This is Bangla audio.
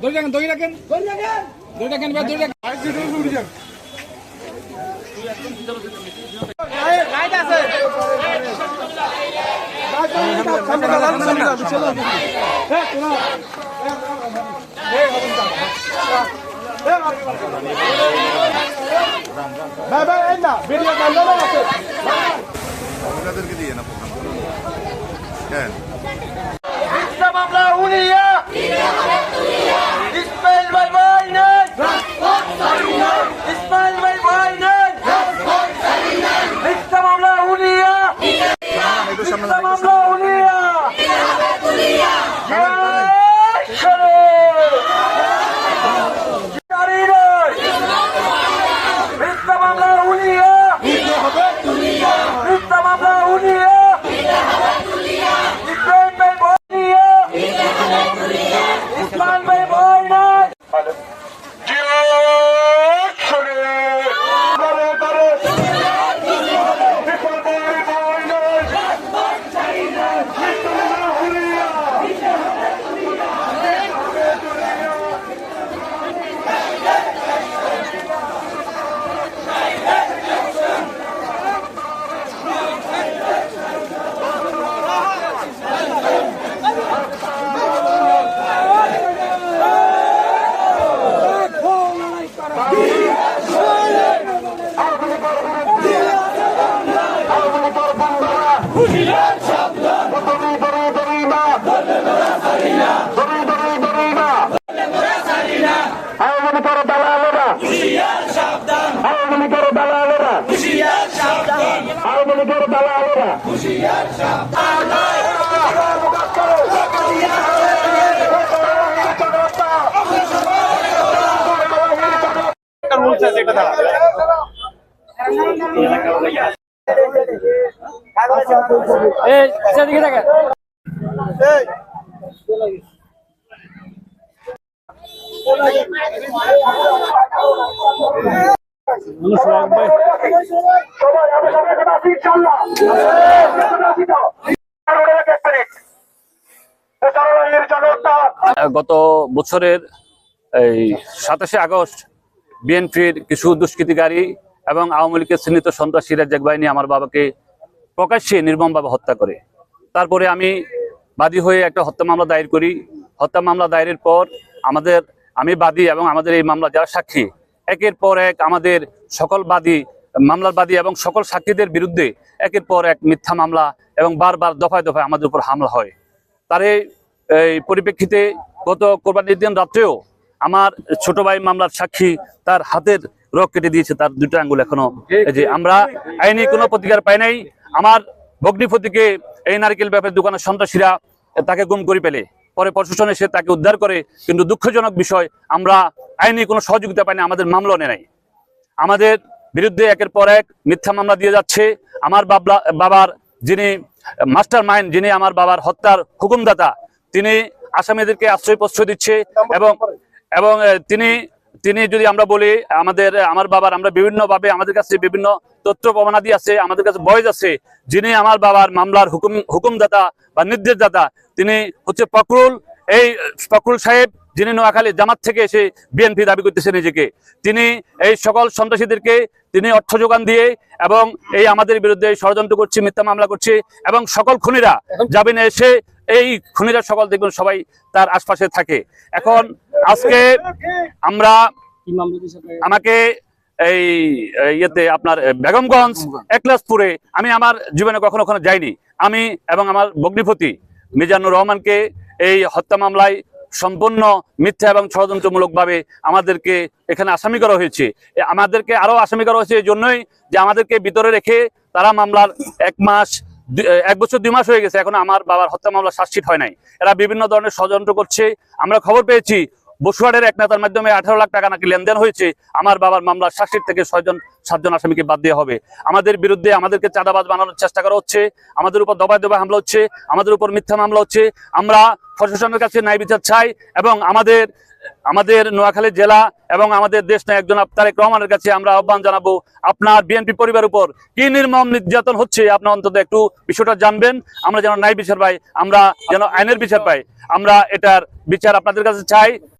ধরে রাখেন ধরে রাখেন। রাখেন আপনাদেরকে দিয়ে না প্রোগ্রাম। হ্যাঁ Eh, jadi kita kan. Eh. গত বছরের এই সাতাশে আগস্ট বিএনপির কিছু দুষ্কৃতিকারী এবং আওয়ামী লীগের চিহ্নিত সন্ত্রাসী রাজ্জাক বাহিনী আমার বাবাকে প্রকাশ্যে নির্মমভাবে হত্যা করে। তারপরে আমি বাদী হয়ে একটা হত্যা মামলা দায়ের করি। হত্যা মামলা দায়েরের পর আমাদের, আমি বাদী এবং আমাদের এই মামলা যারা সাক্ষী, একের পর এক আমাদের সকল বাদী মামলার বাদী এবং সকল সাক্ষীদের বিরুদ্ধে একের পর এক মিথ্যা মামলা এবং বারবার দফায় দফায় আমাদের উপর হামলা হয়। তার এই পরিপ্রেক্ষিতে গত কোরবানির দিন রাত্রেও আমার ছোট ভাই মামলার সাক্ষী তার হাতের রক কেটে দিয়েছে, তার দুটো আঙ্গুল এখনও। যে আমরা আইনি কোনো প্রতিকার পাই নাই। আমার ভগ্নিপতিকে এই নারকেল ব্যাপারের দোকানের সন্ত্রাসীরা তাকে গুম করে পেলে পরে প্রশাসন এসে তাকে উদ্ধার করে, কিন্তু দুঃখজনক বিষয়, আমরা আইনি কোনো সহযোগিতা পাইনি, আমাদের মামলা নেয় নাই। আমাদের বিরুদ্ধে একের পর এক মিথ্যা মামলা দিয়ে যাচ্ছে। আমার বাবলা, বাবার যিনি মাস্টার মাইন্ড যিনি আমার বাবার হত্যার হুকুমদাতা, তিনি আসামিদেরকে আশ্রয় প্রশ্রয় দিচ্ছে এবং এবং তিনি তিনি যদি আমরা বলি, আমাদের, আমার বাবার, আমরা বিভিন্নভাবে আমাদের কাছে বিভিন্ন তথ্য প্রমাণাদি আছে, আমাদের কাছে বয়স আছে। যিনি আমার বাবার মামলার হুকুম, হুকুমদাতা বা নির্দেশদাতা, তিনি হচ্ছে ফকরুল এই ফকরুল সাহেব, যিনি নোয়াখালী জামাত থেকে এসে বিএনপি দাবি করতেছে নিজেকে, তিনি এই সকল সন্ত্রাসীদেরকে তিনি অর্থ যোগান দিয়ে এবং এই আমাদের বিরুদ্ধে ষড়যন্ত্র করছে, মিথ্যা মামলা করছে এবং সকল খুনিরা জামিনে এসে এই খুনিরা সকল দেখবেন সবাই তার আশপাশে থাকে। এখন আজকে আমরা আমাকে এই এই ইয়েতে আপনার বেগমগঞ্জ, একলাসপুরে আমি আমার জীবনে কখনো ওখানে যাইনি। আমি এবং আমার ভগ্নিপতি মিজানুর রহমানকে এই হত্যা মামলায় সম্পূর্ণ মিথ্যা এবং ষড়যন্ত্রমূলকভাবে আমাদেরকে এখানে আসামি করা হয়েছে। আমাদেরকে আরও আসামি করা হয়েছে এই জন্যই যে আমাদেরকে ভিতরে রেখে তারা মামলার এক মাস এক বছর দুই মাস হয়ে গেছে। এখন আমার বাবার হত্যা মামলা শাসিত হয় নাই। এরা বিভিন্ন ধরনের ষড়যন্ত্র করছে। আমরা খবর পেয়েছি বসুয়ারের এক নেতার মাধ্যমে আঠারো লাখ টাকা নাকি লেনদেন হয়েছে, আমার বাবার মামলা শাসির থেকে ছয়জন সাতজন আসামিকে বাদ দেওয়া হবে। আমাদের বিরুদ্ধে আমাদেরকে চাঁদাবাজ বানানোর চেষ্টা করা হচ্ছে, আমাদের উপর দবায় দবায় হামলা হচ্ছে, আমাদের উপর মিথ্যা মামলা হচ্ছে। আমরা প্রশাসনের কাছে ন্যায় বিচার চাই এবং আমাদের আমাদের নোয়াখালী জেলা এবং আমাদের দেশ নায়ক একজন তারেক রহমানের কাছে আমরা আহ্বান জানাব, আপনার বিএনপি পরিবার উপর কি নির্মম নির্যাতন হচ্ছে? আপনার অন্তত একটু বিষয়টা জানবেন। আমরা যেন ন্যায় বিচার পাই, আমরা যেন আইনের বিচার পাই, আমরা এটার বিচার আপনাদের কাছে চাই।